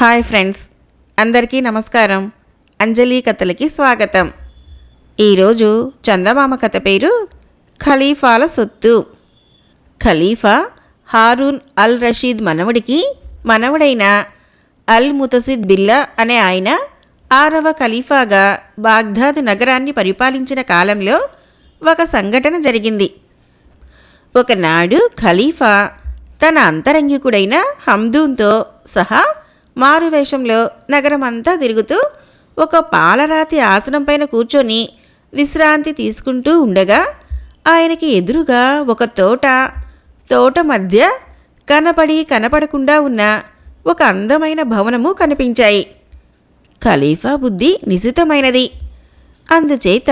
Hi friends అందరికీ నమస్కారం. అంజలి కథలకి స్వాగతం. ఈరోజు చందమామ కథ పేరు ఖలీఫాల సొత్తు. ఖలీఫా హారూన్ అల్ రషీద్ మనవడికి మనవడైన అల్ ముతసిద్ బిల్లా అనే ఆయన ఆరవ ఖలీఫాగా బాగ్దాద్ నగరాన్ని పరిపాలించిన కాలంలో ఒక సంఘటన జరిగింది. ఒకనాడు ఖలీఫా తన అంతరంగికుడైన హమ్దూన్తో సహా మారువేషంలో నగరమంతా తిరుగుతూ ఒక పాలరాతి ఆసనం పైన కూర్చొని విశ్రాంతి తీసుకుంటూ ఉండగా ఆయనకి ఎదురుగా ఒక తోట తోట మధ్య కనపడి కనపడకుండా ఉన్న ఒక అందమైన భవనము కనిపించాయి. ఖలీఫా బుద్ధి నిశితమైనది. అందుచేత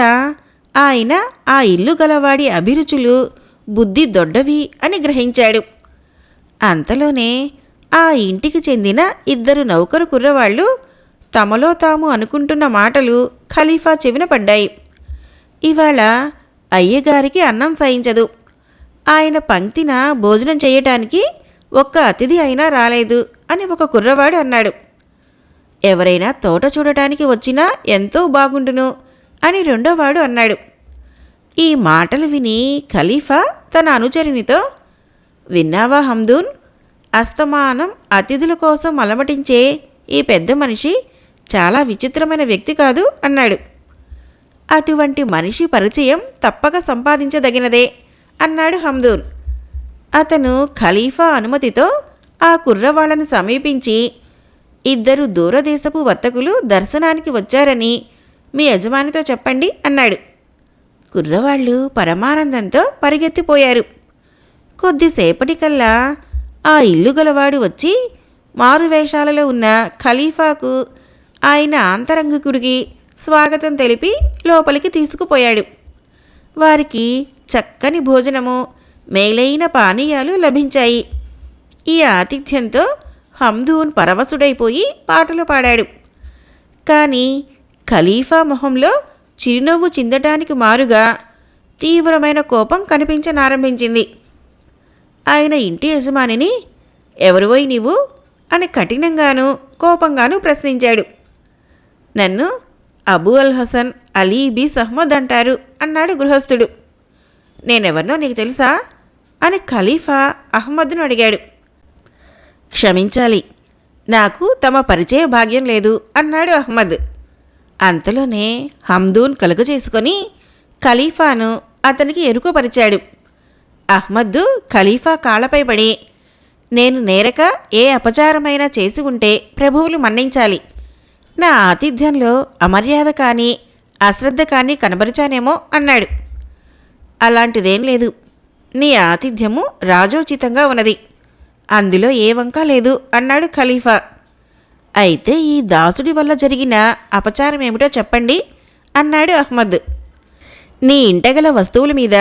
ఆయన ఆ ఇల్లు గలవాడి అభిరుచులు బుద్ధి దొడ్డవి అని గ్రహించాడు. అంతలోనే ఆ ఇంటికి చెందిన ఇద్దరు నౌకరు కుర్రవాళ్ళు తమలో తాము అనుకుంటున్న మాటలు ఖలీఫా చెవిన పడ్డాయి. ఇవాళ అయ్యగారికి అన్నం సాయించదు. ఆయన పంక్తిన భోజనం చేయటానికి ఒక్క అతిథి అయినా రాలేదు అని ఒక కుర్రవాడు అన్నాడు. ఎవరైనా తోట చూడటానికి వచ్చినా ఎంతో బాగుండును అని రెండోవాడు అన్నాడు. ఈ మాటలు విని ఖలీఫా తన అనుచరునితో విన్నావా హమ్దూన్? అస్తమానం అతిథుల కోసం అలమటించే ఈ పెద్ద మనిషి చాలా విచిత్రమైన వ్యక్తి కాదు అన్నాడు. అటువంటి మనిషి పరిచయం తప్పక సంపాదించదగినదే అన్నాడు హమ్దూన్. అతను ఖలీఫా అనుమతితో ఆ కుర్రవాళ్ళను సమీపించి ఇద్దరు దూరదేశపు వర్తకులు దర్శనానికి వచ్చారని మీ యజమానితో చెప్పండి అన్నాడు. కుర్రవాళ్ళు పరమానందంతో పరిగెత్తిపోయారు. కొద్దిసేపటికల్లా ఆ ఇల్లు గలవాడు వచ్చి మారువేషాలలో ఉన్న ఖలీఫాకు ఆయన అంతరంగికుడికి స్వాగతం తెలిపి లోపలికి తీసుకుపోయాడు. వారికి చక్కని భోజనము మేలైన పానీయాలు లభించాయి. ఈ ఆతిథ్యంతో హమ్దూన్ పరవశుడైపోయి పాటలు పాడాడు. కానీ ఖలీఫా మొహంలో చిరునవ్వు చిందటానికి మారుగా తీవ్రమైన కోపం కనిపించనారంభించింది. ఆయన ఇంటి యజమానిని ఎవరువై నీవు? అని కఠినంగాను కోపంగాను ప్రశ్నించాడు. నన్ను అబూ అల్ హసన్ అలీ బి సహ్మద్ అంటారు అన్నాడు గృహస్థుడు. నేనెవరినో నీకు తెలుసా? అని ఖలీఫా అహ్మద్ను అడిగాడు. క్షమించాలి నాకు తమ పరిచయ భాగ్యం లేదు అన్నాడు అహ్మద్. అంతలోనే హమ్దూన్ కలుగ చేసుకొని ఖలీఫాను అతనికి ఎరుకపరిచాడు. అహ్మద్దు ఖలీఫా కాళ్ళపై పడి నేను నేరక ఏ అపచారమైనా చేసి ఉంటే ప్రభువులు మన్నించాలి. నా ఆతిథ్యంలో అమర్యాద కానీ అశ్రద్ధ కానీ కనబరిచానేమో అన్నాడు. అలాంటిదేం లేదు. నీ ఆతిథ్యము రాజోచితంగా ఉన్నది. అందులో ఏ వంక లేదు అన్నాడు ఖలీఫా. అయితే ఈ దాసుడి వల్ల జరిగిన అపచారం ఏమిటో చెప్పండి అన్నాడు అహ్మద్ నీ ఇంటగల వస్తువుల మీద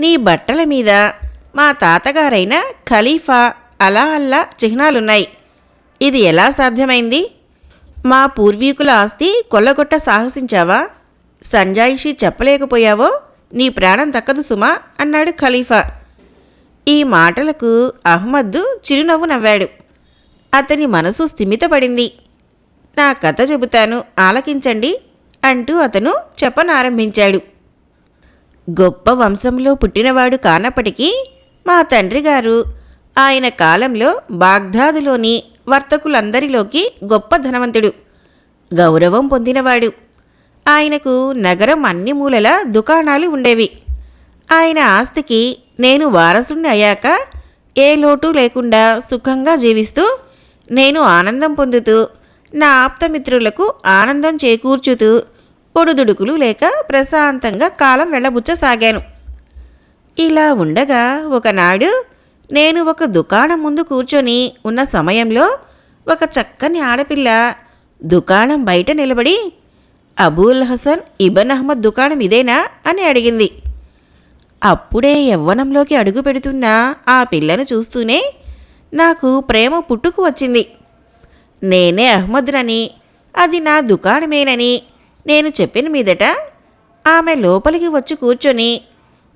నీ బట్టల మీద మా తాతగారైన ఖలీఫా అలా అల్లా చిహ్నాలున్నాయి. ఇది ఎలా సాధ్యమైంది? మా పూర్వీకుల ఆస్తి కొల్లగొట్ట సాహసించావా? సంజాయిషి చెప్పలేకపోయావో? నీ ప్రాణం తక్కదు సుమా అన్నాడు ఖలీఫా. ఈ మాటలకు అహ్మద్ చిరునవ్వు నవ్వాడు. అతని మనసు స్థిమితపడింది. నా కథ చెబుతాను ఆలకించండి అంటూ అతను చెప్పనారంభించాడు. గొప్ప వంశంలో పుట్టినవాడు కానప్పటికీ మా తండ్రి గారు ఆయన కాలంలో బాగ్దాదులోని వర్తకులందరిలోకి గొప్ప ధనవంతుడు గౌరవం పొందినవాడు. ఆయనకు నగరం అన్ని మూలల దుకాణాలు ఉండేవి. ఆయన ఆస్తికి నేను వారసుని అయ్యాక ఏ లోటు లేకుండా సుఖంగా జీవిస్తూ నేను ఆనందం పొందుతూ నా ఆప్తమిత్రులకు ఆనందం చేకూర్చుతూ పొడుదుడుకులు లేక ప్రశాంతంగా కాలం వెళ్ళబుచ్చసాగాను. ఇలా ఉండగా ఒకనాడు నేను ఒక దుకాణం ముందు కూర్చొని ఉన్న సమయంలో ఒక చక్కని ఆడపిల్ల దుకాణం బయట నిలబడి అబూల్ హసన్ ఇబన్ అహ్మద్ దుకాణం ఇదేనా? అని అడిగింది. అప్పుడే యవ్వనంలోకి అడుగు పెడుతున్న ఆ పిల్లను చూస్తూనే నాకు ప్రేమ పుట్టుకు వచ్చింది. నేనే అహ్మద్నని అది నా దుకాణమేనని నేను చెప్పిన మీదట ఆమె లోపలికి వచ్చి కూర్చొని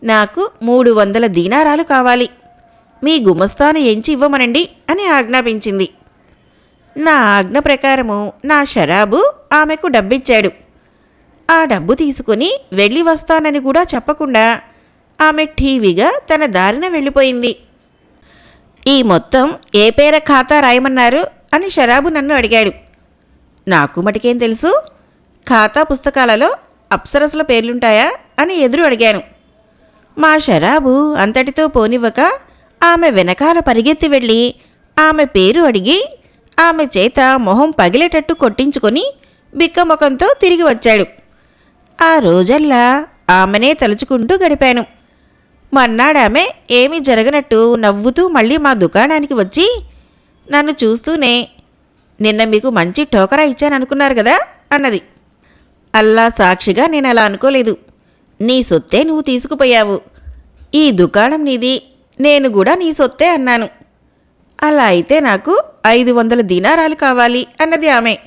నాకు మూడు వందల దీనారాలు కావాలి. మీ గుమస్తాను ఎంచి ఇవ్వమనండి అని ఆజ్ఞాపించింది. నా ఆజ్ఞ ప్రకారము నా షరాబు ఆమెకు డబ్బిచ్చాడు. ఆ డబ్బు తీసుకుని వెళ్ళి వస్తానని కూడా చెప్పకుండా ఆమె టీవీగా తన దారిన వెళ్ళిపోయింది. ఈ మొత్తం ఏ పేర ఖాతా రాయమన్నారు? అని షరాబు నన్ను అడిగాడు. నాకు మటుకేం తెలుసు? ఖాతా పుస్తకాలలో అప్సరసల పేర్లుంటాయా అని ఎదురు అడిగాను. మా షరాబు అంతటితో పోనివ్వక ఆమె వెనకాల పరిగెత్తి వెళ్ళి ఆమె పేరు అడిగి ఆమె చేత మొహం పగిలేటట్టు కొట్టించుకొని బిక్కముఖంతో తిరిగి వచ్చాడు. ఆ రోజల్లా ఆమెనే తలుచుకుంటూ గడిపాను. మన్నాడామె ఏమీ జరగనట్టు నవ్వుతూ మళ్ళీ మా దుకాణానికి వచ్చి నన్ను చూస్తూనే నిన్న మీకు మంచి టోకరా ఇచ్చాననుకున్నారు కదా? అన్నది. అల్లా సాక్షిగా నేను అలా అనుకోలేదు. నీ సొత్తే నువ్వు తీసుకుపోయావు. ఈ దుకాణం నీది నేను కూడా నీ సొత్తే అన్నాను. అలా అయితే నాకు ఐదు వందల దీనారాలు కావాలి అన్నది ఆమె.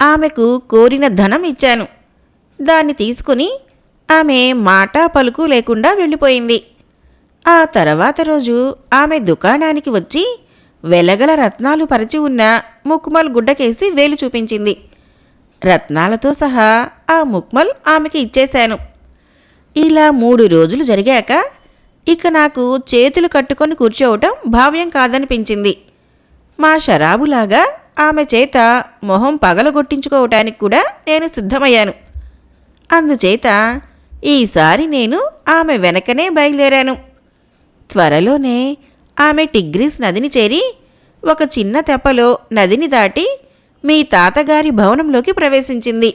ఆమెకు కోరిన ధనం ఇచ్చాను. దాన్ని తీసుకుని ఆమె మాట పలుకు లేకుండా వెళ్ళిపోయింది. ఆ తర్వాత రోజు ఆమె దుకాణానికి వచ్చి వెలగల రత్నాలు పరిచి ఉన్న ముక్కుమల్ గుడ్డకేసి వేలు చూపించింది. రత్నాలతో సహా ఆ ముక్మల్ ఆమెకి ఇచ్చేశాను. ఇలా మూడు రోజులు జరిగాక ఇక నాకు చేతులు కట్టుకొని కూర్చోవటం భావ్యం కాదనిపించింది. మా షరాబులాగా ఆమె చేత మొహం పగలగొట్టించుకోవటానికి కూడా నేను సిద్ధమయ్యాను. అందుచేత ఈసారి నేను ఆమె వెనకనే బయలుదేరాను. త్వరలోనే ఆమె టిగ్రీస్ నదిని చేరి ఒక చిన్న తెప్పలో నదిని దాటి మీ తాతగారి భవనంలోకి ప్రవేశించింది.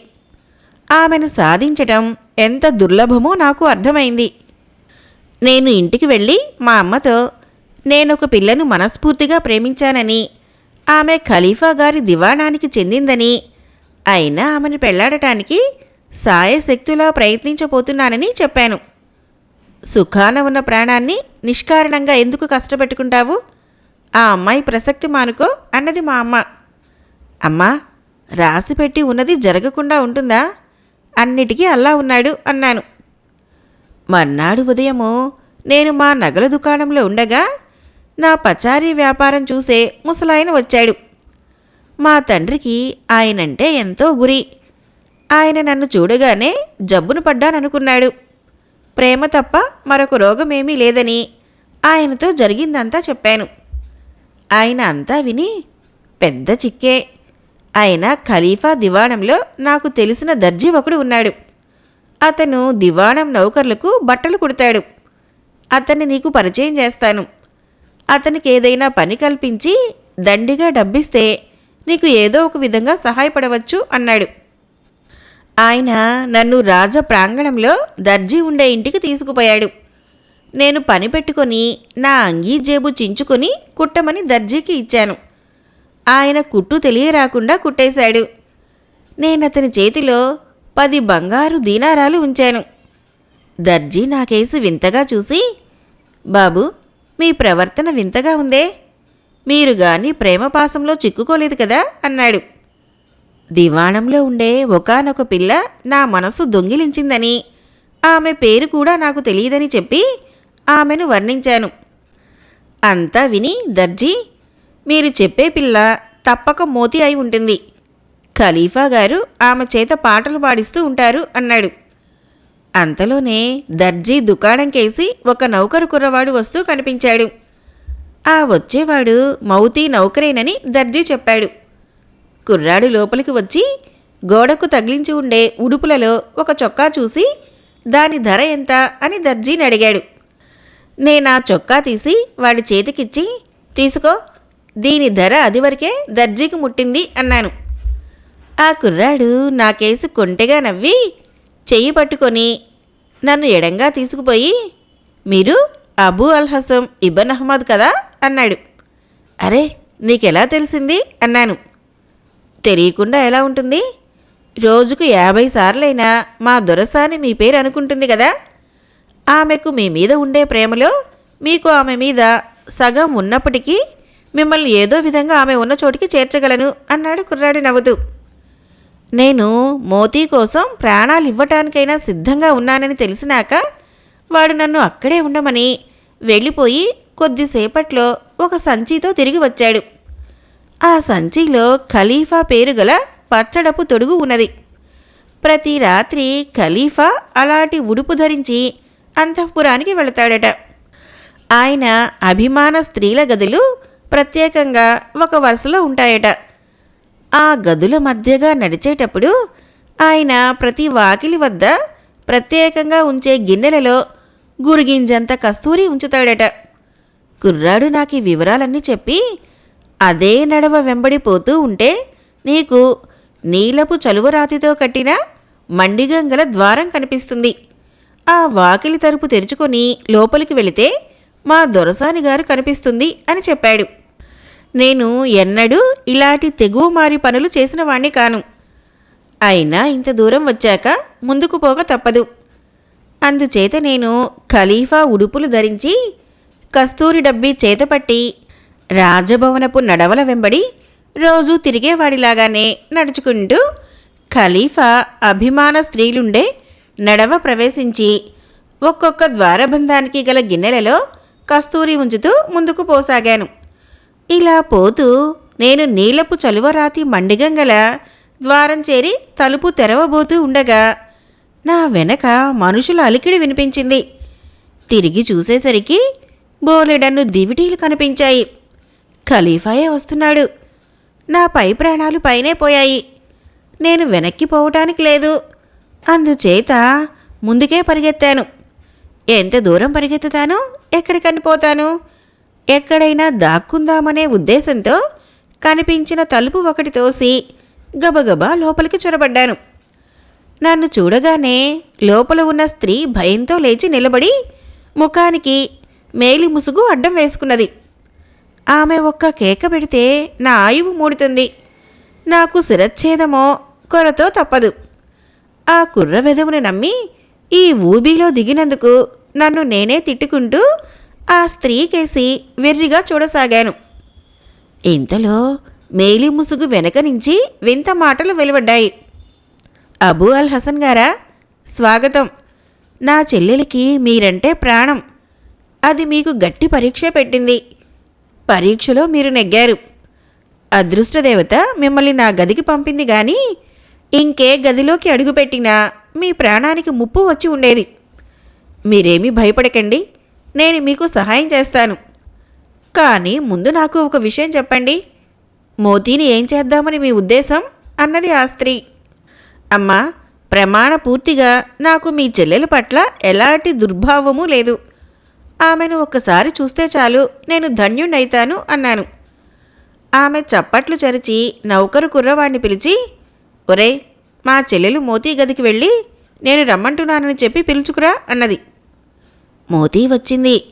ఆమెను సాధించటం ఎంత దుర్లభమో నాకు అర్థమైంది. నేను ఇంటికి వెళ్ళి మా అమ్మతో నేనొక పిల్లను మనస్ఫూర్తిగా ప్రేమించానని ఆమె ఖలీఫా గారి దివాణానికి చెందిందని అయినా ఆమెను పెళ్ళాడటానికి సాయశక్తులా ప్రయత్నించబోతున్నానని చెప్పాను. సుఖాన ఉన్న ప్రాణాన్ని నిష్కారణంగా ఎందుకు కష్టపెట్టుకుంటావు? ఆ అమ్మాయి ప్రసక్తి మానుకో అన్నది మా అమ్మ. అమ్మా రాసిపెట్టి ఉన్నది జరగకుండా ఉంటుందా? అన్నిటికీ అల్లా ఉన్నాడు అన్నాను. మర్నాడు ఉదయము నేను మా నగల దుకాణంలో ఉండగా నా పచారీ వ్యాపారం చూసే ముసలాయన వచ్చాడు. మా తండ్రికి ఆయనంటే ఎంతో గురి. ఆయన నన్ను చూడగానే జబ్బును పడ్డాననుకున్నాడు. ప్రేమ తప్ప మరొక రోగమేమీ లేదని ఆయనతో జరిగిందంతా చెప్పాను. ఆయన అంతా విని పెద్ద చిక్కే. ఆయన ఖలీఫా దివాణంలో నాకు తెలిసిన దర్జీ ఒకడు ఉన్నాడు. అతను దివాణం నౌకర్లకు బట్టలు కుడతాడు. అతన్ని నీకు పరిచయం చేస్తాను. అతనికి ఏదైనా పని కల్పించి దండిగా డబ్బిస్తే నీకు ఏదో ఒక విధంగా సహాయపడవచ్చు అన్నాడు. ఆయన నన్ను రాజ ప్రాంగణంలో దర్జీ ఉండే ఇంటికి తీసుకుపోయాడు. నేను పని పెట్టుకొని నా అంగీ జేబు చించుకొని కుట్టమని దర్జీకి ఇచ్చాను. ఆయన కుట్టు తెలియరాకుండా కుట్టేశాడు. నేనతని చేతిలో పది బంగారు దీనారాలు ఉంచాను. దర్జీ నాకేసి వింతగా చూసి బాబు మీ ప్రవర్తన వింతగా ఉందే. మీరు గాని ప్రేమపాసంలో చిక్కుకోలేదు కదా? అన్నాడు. దివాణంలో ఉండే ఒకానొక పిల్ల నా మనసు దొంగిలించిందని ఆమె పేరు కూడా నాకు తెలియదని చెప్పి ఆమెను వర్ణించాను. అంతా విని దర్జీ మీరు చెప్పే పిల్ల తప్పక మోతి అయి ఉంటుంది. ఖలీఫా గారు ఆమె చేత పాటలు పాడిస్తూ ఉంటారు అన్నాడు. అంతలోనే దర్జీ దుకాణం కేసి ఒక నౌకరు కుర్రవాడు వస్తూ కనిపించాడు. ఆ వచ్చేవాడు మౌతీ నౌకరేనని దర్జీ చెప్పాడు. కుర్రాడు లోపలికి వచ్చి గోడకు తగిలించి ఉండే ఉడుపులలో ఒక చొక్కా చూసి దాని ధర ఎంత? అని దర్జీని అడిగాడు. నేనా చొక్కా తీసి వాడి చేతికిచ్చి తీసుకో దీని ధర అది వరకే దర్జీకి ముట్టింది అన్నాను. ఆ కుర్రాడు నాకేసి కొంటెగా నవ్వి చెయ్యి పట్టుకొని నన్ను ఎడంగా తీసుకుపోయి మీరు అబూ అల్ హసం ఇబన్ అహ్మద్ కదా? అన్నాడు. అరే నీకెలా తెలిసింది? అన్నాను. తెలియకుండా ఎలా ఉంటుంది? రోజుకు యాభై సార్లైనా మా దొరసాని మీ పేరు అనుకుంటుంది కదా? ఆమెకు మీ మీద ఉండే ప్రేమలో మీకు ఆమె మీద సగం ఉన్నప్పటికీ మిమ్మల్ని ఏదో విధంగా ఆమె ఉన్న చోటికి చేర్చగలను అన్నాడు కుర్రాడు నవ్వుతూ. నేను మోతీ కోసం ప్రాణాలు ఇవ్వటానికైనా సిద్ధంగా ఉన్నానని తెలిసినాక వాడు నన్ను అక్కడే ఉండమని వెళ్ళిపోయి కొద్దిసేపట్లో ఒక సంచితో తిరిగి వచ్చాడు. ఆ సంచిలో ఖలీఫా పేరు గల పచ్చడపు తొడుగు ఉన్నది. ప్రతి రాత్రి ఖలీఫా అలాంటి ఉడుపు ధరించి అంతఃపురానికి వెళతాడట. ఆయన అభిమాన స్త్రీల గదులు ప్రత్యేకంగా ఒక వరుసలో ఉంటాయట. ఆ గదుల మధ్యగా నడిచేటప్పుడు ఆయన ప్రతి వాకిలి వద్ద ప్రత్యేకంగా ఉంచే గిన్నెలలో గురిగింజంత కస్తూరి ఉంచుతాడట. కుర్రాడు నాకు ఈ వివరాలన్నీ చెప్పి అదే నడవ వెంబడిపోతూ ఉంటే నీకు నీలపు చలువరాతితో కట్టిన మండిగంగల ద్వారం కనిపిస్తుంది. ఆ వాకిలి తలుపు తెరుచుకొని లోపలికి వెళితే మా దొరసాని గారు కనిపిస్తుంది అని చెప్పాడు. నేను ఎన్నడూ ఇలాంటి తెగుమారి పనులు చేసిన వాణ్ణి కాను. అయినా ఇంత దూరం వచ్చాక ముందుకు పోక తప్పదు. అందుచేత నేను ఖలీఫా ఉడుపులు ధరించి కస్తూరి డబ్బీ చేతపట్టి రాజభవనపు నడవల వెంబడి రోజూ తిరిగేవాడిలాగానే నడుచుకుంటూ ఖలీఫా అభిమాన స్త్రీలుండే నడవ ప్రవేశించి ఒక్కొక్క ద్వారబంధానికి గల గిన్నెలలో కస్తూరి ఉంచుతూ ముందుకు పోసాగాను. ఇలా పోతూ నేను నీలపు చలువరాతి మండిగంగల ద్వారం చేరి తలుపు తెరవబోతూ ఉండగా నా వెనక మనుషుల అలికిడి వినిపించింది. తిరిగి చూసేసరికి బోలెడన్ను దివిటీలు కనిపించాయి. ఖలీఫాయే వస్తున్నాడు. నా పై ప్రాణాలు పైనే పోయాయి. నేను వెనక్కి పోవటానికి లేదు. అందుచేత ముందుకే పరిగెత్తాను. ఎంత దూరం పరిగెత్తుతాను? ఎక్కడికని పోతాను? ఎక్కడైనా దాక్కుందామనే ఉద్దేశంతో కనిపించిన తలుపు ఒకటి తోసి గబగబా లోపలికి చొరబడ్డాను. నన్ను చూడగానే లోపల ఉన్న స్త్రీ భయంతో లేచి నిలబడి ముఖానికి మేలి ముసుగు అడ్డం వేసుకున్నది. ఆమె ఒక్క కేక పెడితే నా ఆయువు మూడుతుంది. నాకు శిరచ్ఛేదమో కొరతో తప్పదు. ఆ కుర్ర వెధవుని నమ్మి ఈ ఊబీలో దిగినందుకు నన్ను నేనే తిట్టుకుంటూ ఆ స్త్రీకేసి వెర్రిగా చూడసాగాను. ఇంతలో మేలి ముసుగు వెనక నుంచి వింత మాటలు వెలువడ్డాయి. అబూ అల్ హసన్ గారా? స్వాగతం. నా చెల్లెలికి మీరంటే ప్రాణం. అది మీకు గట్టి పరీక్ష పెట్టింది. పరీక్షలో మీరు నెగ్గారు. అదృష్టదేవత మిమ్మల్ని నా గదికి పంపింది కానీ ఇంకే గదిలోకి అడుగుపెట్టినా మీ ప్రాణానికి ముప్పు వచ్చి ఉండేది. మీరేమీ భయపడకండి. నేను మీకు సహాయం చేస్తాను. కానీ ముందు నాకు ఒక విషయం చెప్పండి. మోతీని ఏం చేద్దామని మీ ఉద్దేశం? అన్నది ఆ స్త్రీ. అమ్మా ప్రమాణ పూర్తిగా నాకు మీ చెల్లెల పట్ల ఎలాంటి దుర్భావము లేదు. ఆమెను ఒక్కసారి చూస్తే చాలు నేను ధన్యుణ్ణైతాను అన్నాను. ఆమె చప్పట్లు చరిచి నౌకరు కుర్రవాణ్ణి పిలిచి ఒరే మా చెల్లెలు మోతీ గదికి వెళ్ళి నేను రమ్మంటున్నానని చెప్పి పిలుచుకురా అన్నది. మోతీ వచ్చింది.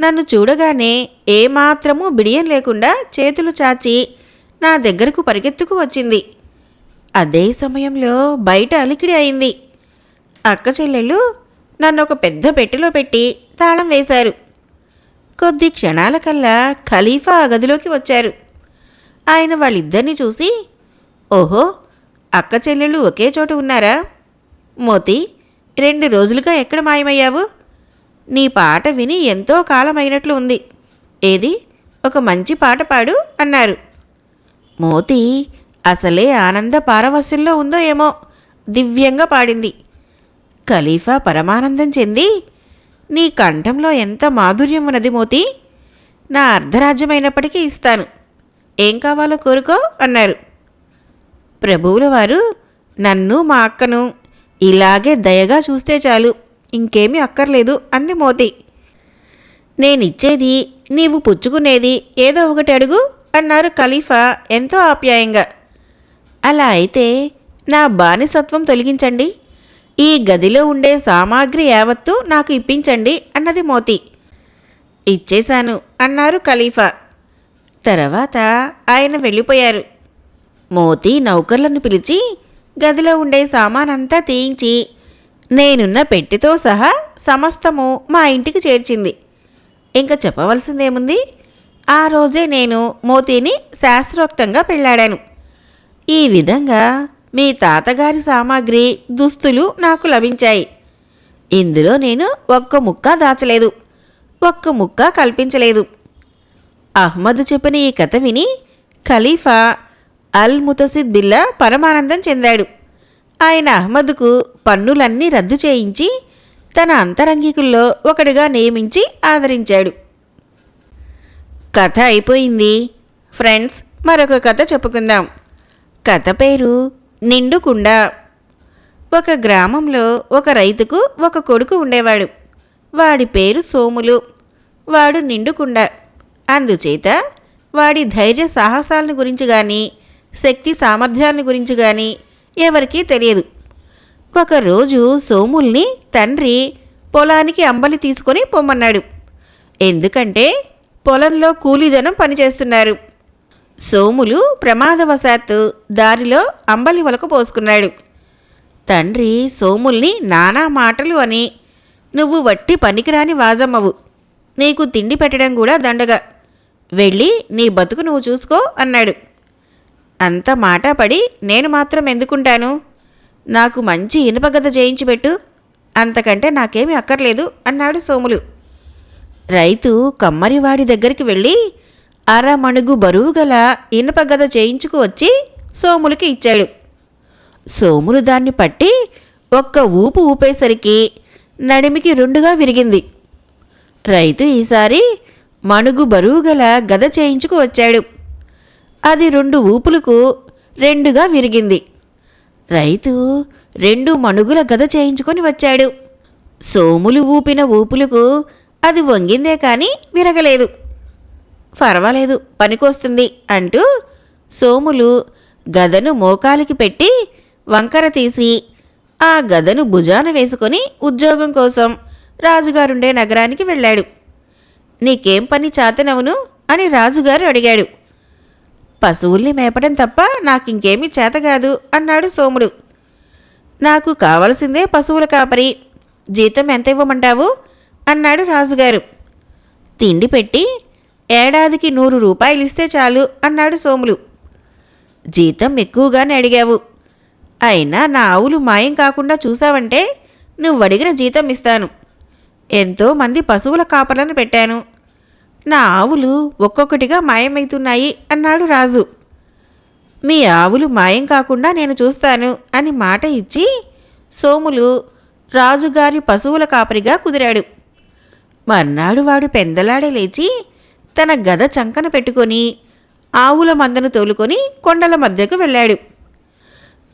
నన్ను చూడగానే ఏమాత్రమూ బిడియం లేకుండా చేతులు చాచి నా దగ్గరకు పరిగెత్తుకు వచ్చింది. అదే సమయంలో బయట అలికిడి అయింది. అక్క చెల్లెళ్ళు నన్ను ఒక పెద్ద పెట్టెలో పెట్టి తాళం వేశారు. కొద్ది క్షణాల కల్లా ఖలీఫా ఆ గదిలోకి వచ్చారు. ఆయన వాళ్ళిద్దరిని చూసి ఓహో అక్క చెల్లెళ్ళు ఒకే చోట ఉన్నారా? మోతి రెండు రోజులుగా ఎక్కడ మాయమయ్యావు? నీ పాట విని ఎంతో కాలమైనట్లు ఉంది. ఏది? ఒక మంచి పాట పాడు అన్నారు. మోతి అసలే ఆనంద పారవశ్యంలో ఉందో ఏమో దివ్యంగా పాడింది. ఖలీఫా పరమానందం చెంది నీ కంఠంలో ఎంత మాధుర్యం ఉన్నది మోతి? నా అర్ధరాజ్యమైనప్పటికీ ఇస్తాను. ఏం కావాలో కోరుకో అన్నారు. ప్రభువుల వారు నన్ను మా అక్కను ఇలాగే దయగా చూస్తే చాలు. ఇంకేమీ అక్కర్లేదు అంది మోతి. నేనిచ్చేది నీవు పుచ్చుకునేది ఏదో ఒకటి అడుగు అన్నారు ఖలీఫా ఎంతో ఆప్యాయంగా. అలా అయితే నా బానిసత్వం తొలగించండి. ఈ గదిలో ఉండే సామాగ్రి యావత్తు నాకు ఇప్పించండి అన్నది మోతి. ఇచ్చేశాను అన్నారు ఖలీఫా. తర్వాత ఆయన వెళ్ళిపోయారు. మోతి నౌకర్లను పిలిచి గదిలో ఉండే సామానంతా తీయించి నేనున్న పెట్టెతో సహా సమస్తము మా ఇంటికి చేర్చింది. ఇంకా చెప్పవలసిందేముంది? ఆ రోజే నేను మోతీని శాస్త్రోక్తంగా పెళ్ళాడాను ఈ విధంగా మీ తాతగారి సామాగ్రి దుస్తులు నాకు లభించాయి. ఇందులో నేను ఒక్క ముక్క దాచలేదు. ఒక్క ముక్క కల్పించలేదు. అహ్మద్ చెప్పిన ఈ కథ విని ఖలీఫా అల్ ముతసిద్ బిల్లా పరమానందం చెందాడు. ఆయన అహ్మద్కు పన్నులన్నీ రద్దు చేయించి తన అంతరంగికుల్లో ఒకడిగా నియమించి ఆదరించాడు. కథ అయిపోయింది. ఫ్రెండ్స్ మరొక కథ చెప్పుకుందాం. కథ పేరు నిండుకుండ. ఒక గ్రామంలో ఒక రైతుకు ఒక కొడుకు ఉండేవాడు. వాడి పేరు సోములు. వాడు నిండుకుండ. అందుచేత వాడి ధైర్య సాహసాలను గురించి కానీ శక్తి సామర్థ్యాలను గురించి కానీ ఎవరికీ తెలియదు. ఒకరోజు సోముల్ని తండ్రి పొలానికి అంబలి తీసుకొని పొమ్మన్నాడు. ఎందుకంటే పొలంలో కూలీజనం పనిచేస్తున్నారు. సోములు ప్రమాదవశాత్తు దారిలో అంబలి వలకు పోసుకున్నాడు. తండ్రి సోముల్ని నానా మాటలు అని నువ్వు వట్టి పనికిరాని వాజమ్మవు. నీకు తిండి పెట్టడం కూడా దండగా. వెళ్ళి నీ బతుకు నువ్వు చూసుకో అన్నాడు. అంత మాట పడి నేను మాత్రం ఎందుకుంటాను? నాకు మంచి ఇనుపగద చేయించి పెట్టు. అంతకంటే నాకేమీ అక్కర్లేదు అన్నాడు సోములు. రైతు కమ్మరివాడి దగ్గరికి వెళ్ళి అరమణుగు బరువుగల బరువు గల ఇనుపగద చేయించుకు వచ్చి సోములకి ఇచ్చాడు. సోములు దాన్ని పట్టి ఒక్క ఊపు ఊపేసరికి నడిమికి రెండుగా విరిగింది. రైతు ఈసారి మణుగు బరువు గల గద చేయించుకు వచ్చాడు. అది రెండు ఊపులకు రెండుగా విరిగింది. రైతు రెండు మణుగుల గద చేయించుకొని వచ్చాడు. సోములు ఊపిన ఊపులకు అది వంగిందే కానీ విరగలేదు. పర్వాలేదు పనికొస్తుంది అంటూ సోములు గదను మోకాలికి పెట్టి వంకర తీసి ఆ గదను భుజాన వేసుకొని ఉద్యోగం కోసం రాజుగారుండే నగరానికి వెళ్ళాడు. నీకేం పని చాతనవును అని రాజుగారు అడిగాడు. పశువుల్ని మేపడం తప్ప నాకింకేమీ చేత కాదు అన్నాడు సోముడు. నాకు కావలసిందే పశువుల కాపరి. జీతం ఎంత ఇవ్వమంటావు? అన్నాడు రాజుగారు. తిండి పెట్టి ఏడాదికి నూరు రూపాయలు ఇస్తే చాలు అన్నాడు సోములు. జీతం ఎక్కువగానే అడిగావు. అయినా నా ఆవులు మాయం కాకుండా చూసావంటే నువ్వు అడిగిన జీతం ఇస్తాను. ఎంతో మంది పశువుల కాపర్లను పెట్టాను. నా ఆవులు ఒక్కొక్కటిగా మాయమవుతున్నాయి అన్నాడు రాజు. మీ ఆవులు మాయం కాకుండా నేను చూస్తాను అని మాట ఇచ్చి సోములు రాజుగారి పశువుల కాపరిగా కుదిరాడు. మర్నాడు వాడు పెందలాడే లేచి తన గద చంకన పెట్టుకొని ఆవుల మందను తోలుకొని కొండల మధ్యకు వెళ్ళాడు.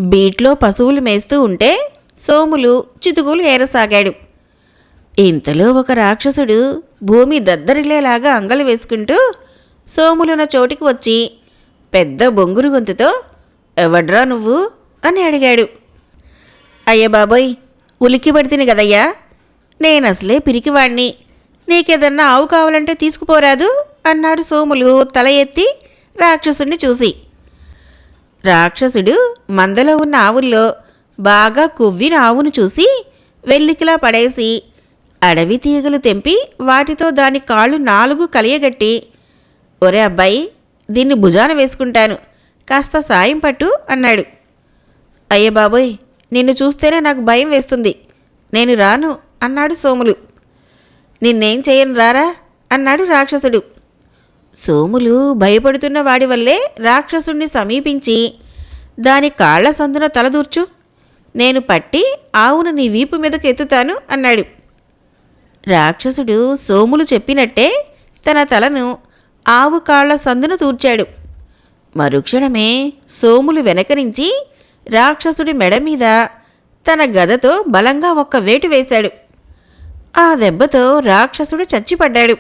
బీట్లో పశువులు మేస్తూ ఉంటే సోములు చితుకులు ఏరసాగాడు. ఇంతలో ఒక రాక్షసుడు భూమి దద్దరిలేలాగా అంగలు వేసుకుంటూ సోములున్న చోటికి వచ్చి పెద్ద బొంగురు గొంతుతో ఎవడ్రా నువ్వు? అని అడిగాడు. అయ్య బాబోయ్ ఉలిక్కి పడితిని కదయ్యా. నేనసలే పిరికివాణ్ణి. నీకేదన్నా ఆవు కావాలంటే తీసుకుపోరాదు అన్నాడు సోములు తల ఎత్తి రాక్షసుడిని చూసి. రాక్షసుడు మందలో ఉన్న ఆవుల్లో బాగా కొవ్విన ఆవును చూసి వెల్లికిలా పడేసి అడవి తీగలు తెంపి వాటితో దాని కాళ్ళు నాలుగు కలియగట్టి ఒరే అబ్బాయి దీన్ని భుజాన వేసుకుంటాను. కాస్త సాయం పట్టు అన్నాడు. అయ్యే బాబోయ్ నిన్ను చూస్తేనే నాకు భయం వేస్తుంది. నేను రాను అన్నాడు సోములు. నిన్నేం చేయను రారా అన్నాడు రాక్షసుడు. సోములు భయపడుతున్న వాడి వల్లే రాక్షసుణ్ణి సమీపించి దాని కాళ్ళ సందున తలదూర్చు. నేను పట్టి ఆవును నీ వీపు మీదకు ఎత్తుతాను అన్నాడు. రాక్షసుడు సోములు చెప్పినట్టే తన తలను ఆవు కాళ్ళ సందును తూర్చాడు. మరుక్షణమే సోములు వెనక నుంచి రాక్షసుడి మెడ మీద తన గదతో బలంగా ఒక్క వేటు వేశాడు. ఆ దెబ్బతో రాక్షసుడు చచ్చిపడ్డాడు.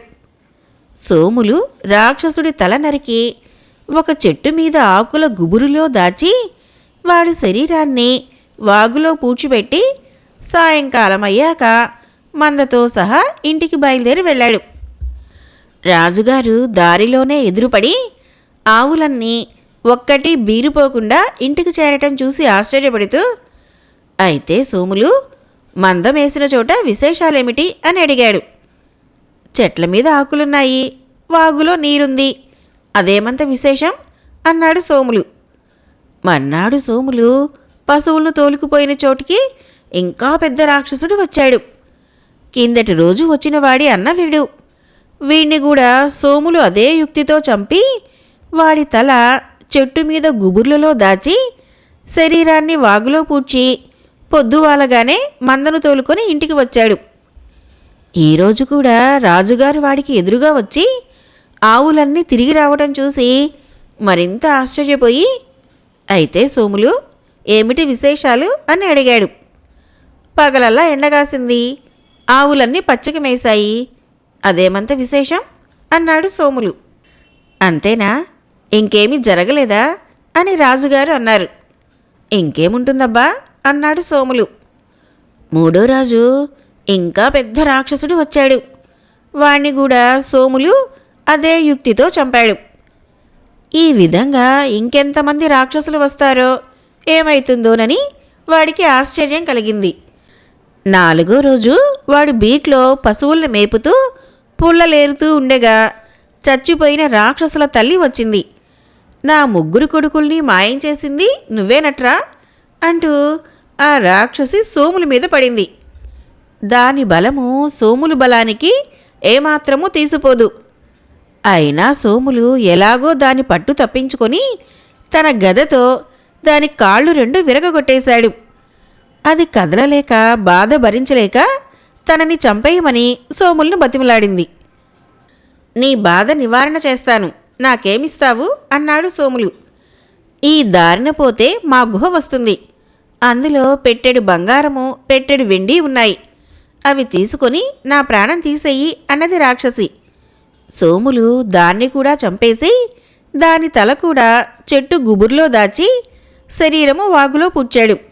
సోములు రాక్షసుడి తల నరికి ఒక చెట్టు మీద ఆకుల గుబురులో దాచి వాడి శరీరాన్ని వాగులో పూడ్చిపెట్టి సాయంకాలం అయ్యాక మందతో సహా ఇంటికి బయలుదేరి వెళ్ళాడు. రాజుగారు దారిలోనే ఎదురుపడి ఆవులన్నీ ఒక్కటి బీరుపోకుండా ఇంటికి చేరటం చూసి ఆశ్చర్యపడుతూ అయితే సోములు మందం వేసిన చోట విశేషాలేమిటి? అని అడిగాడు. చెట్ల మీద ఆకులున్నాయి వాగులో నీరుంది అదేమంత విశేషం? అన్నాడు సోములు. మన్నాడు సోములు పశువులను తోలుకుపోయిన చోటికి ఇంకా పెద్ద రాక్షసుడు వచ్చాడు. కిందటి రోజు వచ్చిన వాడి అన్న వీడు వీణ్ణి కూడా సోములు అదే యుక్తితో చంపి వాడి తల చెట్టు మీద గుబుర్లలో దాచి శరీరాన్ని వాగులో పూడ్చి పొద్దువాలగానే మందను తోలుకొని ఇంటికి వచ్చాడు. ఈరోజు కూడా రాజుగారు వాడికి ఎదురుగా వచ్చి ఆవులన్నీ తిరిగి రావడం చూసి మరింత ఆశ్చర్యపోయి అయితే సోములు ఏమిటి విశేషాలు? అని అడిగాడు. పగలల్లా ఎండగాసింది. ఆవులన్నీ పచ్చకి మేశాయి. అదేమంత విశేషం? అన్నాడు సోములు. అంతేనా? ఇంకేమీ జరగలేదా? అని రాజుగారు అన్నారు. ఇంకేముంటుందబ్బా? అన్నాడు సోములు. మూడో రాజు ఇంకా పెద్ద రాక్షసుడు వచ్చాడు. వాణ్ణి కూడా సోములు అదే యుక్తితో చంపాడు. ఈ విధంగా ఇంకెంతమంది రాక్షసులు వస్తారో ఏమైతుందోనని వాడికి ఆశ్చర్యం కలిగింది. నాలుగో రోజు వాడు బీట్లో పశువుల్ని మేపుతూ పుల్లలేరుతూ ఉండగా చచ్చిపోయిన రాక్షసుల తల్లి వచ్చింది. నా ముగ్గురు కొడుకుల్ని మాయం చేసింది నువ్వేనట్రా? అంటూ ఆ రాక్షసి సోముల మీద పడింది. దాని బలము సోములు బలానికి ఏమాత్రమూ తీసిపోదు. అయినా సోములు ఎలాగో దాని పట్టు తప్పించుకొని తన గదతో దాని కాళ్ళు రెండు విరగగొట్టేశాడు. అది కదలలేక బాధ భరించలేక తనని చంపేయమని సోములను బతిమలాడింది. నీ బాధ నివారణ చేస్తాను నాకేమిస్తావు? అన్నాడు సోములు. ఈ దారిన పోతే మా గుహ వస్తుంది. అందులో పెట్టెడు బంగారము పెట్టెడు వెండి ఉన్నాయి. అవి తీసుకొని నా ప్రాణం తీసేయి అన్నది రాక్షసి. సోములు దాన్ని కూడా చంపేసి దాని తల కూడా చెట్టు గుబుర్లో దాచి శరీరము వాగులో పుచ్చాడు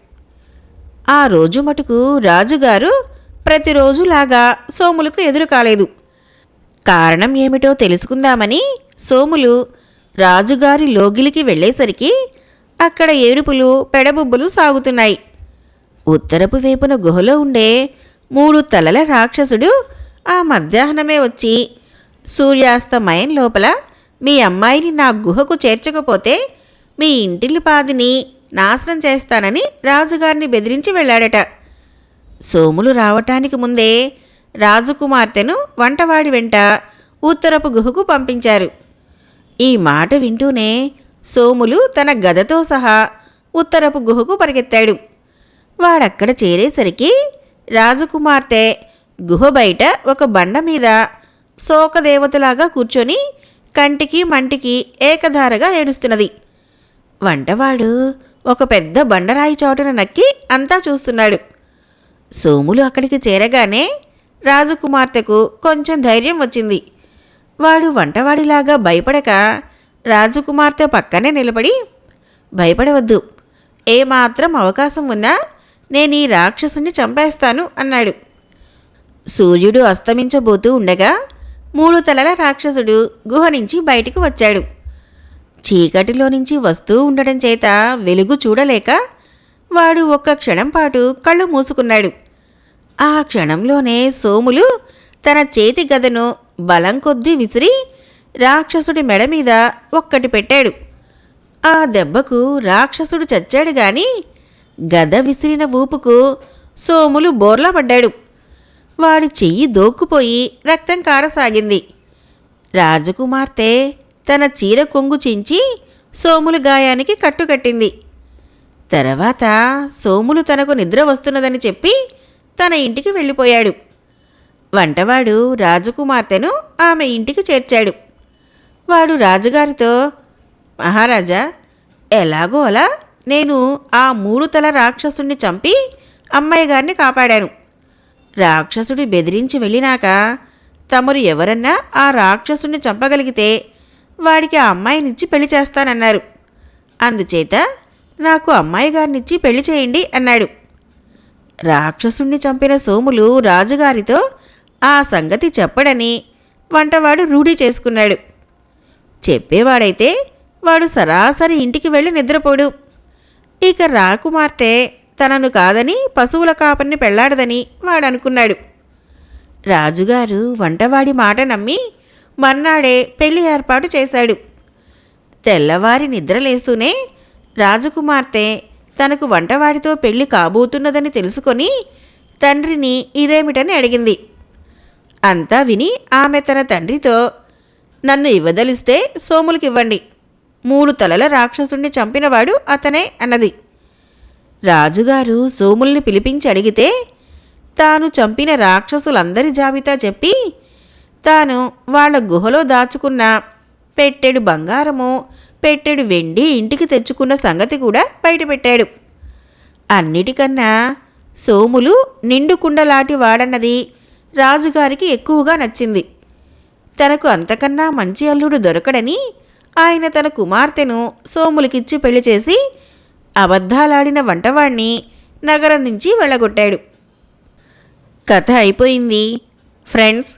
ఆ రోజు మటుకు రాజుగారు ప్రతిరోజులాగా సోములకు ఎదురు కాలేదు. కారణం ఏమిటో తెలుసుకుందామని సోములు రాజుగారి లోగిలికి వెళ్ళేసరికి అక్కడ ఏడుపులు పెడబుబ్బులు సాగుతున్నాయి. ఉత్తరపు వైపున గుహలో ఉండే మూడు తలల రాక్షసుడు ఆ మధ్యాహ్నమే వచ్చి సూర్యాస్తమయం లోపల మీ అమ్మాయిని నా గుహకు చేర్చకపోతే మీ ఇంటిల్లి పాదిని నాశనం చేస్తానని రాజుగారిని బెదిరించి వెళ్ళాడట. సోములు రావటానికి ముందే రాజకుమార్తెను వంటవాడి వెంట ఉత్తరపు గుహకు పంపించారు. ఈ మాట వింటూనే సోములు తన గదతో సహా ఉత్తరపు గుహకు పరిగెత్తాడు. వాడక్కడ చేరేసరికి రాజకుమార్తె గుహ బయట ఒక బండ మీద శోకదేవతలాగా కూర్చొని కంటికి మంటికి ఏకధారగా ఏడుస్తున్నది. వంటవాడు ఒక పెద్ద బండరాయి చోటున నక్కి అంతా చూస్తున్నాడు. సోములు అక్కడికి చేరగానే రాజకుమార్తెకు కొంచెం ధైర్యం వచ్చింది. వాడు వంటవాడిలాగా భయపడక రాజకుమార్తె పక్కనే నిలబడి భయపడవద్దు. ఏమాత్రం అవకాశం ఉన్నా నేను ఈ రాక్షసుని చంపేస్తాను అన్నాడు. సూర్యుడు అస్తమించబోతూ ఉండగా మూడు తలల రాక్షసుడు గుహ నుంచి బయటకు వచ్చాడు. చీకటిలో నుంచి వస్తూ ఉండడం చేత వెలుగు చూడలేక వాడు ఒక్క క్షణం పాటు కళ్ళు మూసుకున్నాడు. ఆ క్షణంలోనే సోములు తన చేతి గదను బలం కొద్దీ విసిరి రాక్షసుడి మెడ మీద ఒక్కటి పెట్టాడు. ఆ దెబ్బకు రాక్షసుడు చచ్చాడు గాని గద విసిరిన ఊపుకు సోములు బోర్లా పడ్డాడు. వాడి చెయ్యి దోక్కుపోయి రక్తం కారసాగింది. రాజకుమార్తె తన చీర కొంగు చించి సోములు గాయానికి కట్టుకట్టింది. తర్వాత సోములు తనకు నిద్ర వస్తున్నదని చెప్పి తన ఇంటికి వెళ్ళిపోయాడు. వంటవాడు రాజకుమార్తెను ఆమె ఇంటికి చేర్చాడు. వాడు రాజుగారితో మహారాజా ఎలాగో అలా నేను ఆ మూడు తల రాక్షసుణ్ణి చంపి అమ్మాయి గారిని కాపాడాను. రాక్షసుడు బెదిరించి వెళ్ళినాక తమరు ఎవరన్నా ఆ రాక్షసుని చంపగలిగితే వాడికి ఆ అమ్మాయినిచ్చి పెళ్ళి చేస్తానన్నారు. అందుచేత నాకు అమ్మాయి గారినిచ్చి పెళ్ళి చేయండి అన్నాడు. రాక్షసుణ్ణి చంపిన సోములు రాజుగారితో ఆ సంగతి చెప్పడని వంటవాడు రూఢి చేసుకున్నాడు. చెప్పేవాడైతే వాడు సరాసరి ఇంటికి వెళ్ళి నిద్రపోడు. ఇక రాకుమార్తె తనను కాదని పశువుల కాపరిని పెళ్ళాడదని వాడనుకున్నాడు. రాజుగారు వంటవాడి మాట నమ్మి మర్నాడే పెళ్ళి ఏర్పాటు చేశాడు. తెల్లవారి నిద్రలేస్తూనే రాజకుమార్తె తనకు వంటవాడితో పెళ్ళి కాబోతున్నదని తెలుసుకొని తండ్రిని ఇదేమిటని అడిగింది. అంతా విని ఆమె తన తండ్రితో నన్ను ఇవ్వదలిస్తే సోములకివ్వండి. మూడు తలల రాక్షసుణ్ణి చంపినవాడు అతనే అన్నది. రాజుగారు సోముల్ని పిలిపించి అడిగితే తాను చంపిన రాక్షసులందరి జాబితా చెప్పి తాను వాళ్ళ గుహలో దాచుకున్న పెట్టెడు బంగారము పెట్టెడు వెండి ఇంటికి తెచ్చుకున్న సంగతి కూడా బయటపెట్టాడు. అన్నిటికన్నా సోములు నిండు కుండలాటి వాడన్నది రాజుగారికి ఎక్కువగా నచ్చింది. తనకు అంతకన్నా మంచి అల్లుడు దొరకడని ఆయన తన కుమార్తెను సోములకిచ్చి పెళ్ళి చేసి అబద్ధాలాడిన వంటవాణ్ణి నగరం నుంచి వెళ్ళగొట్టాడు. కథ అయిపోయింది. ఫ్రెండ్స్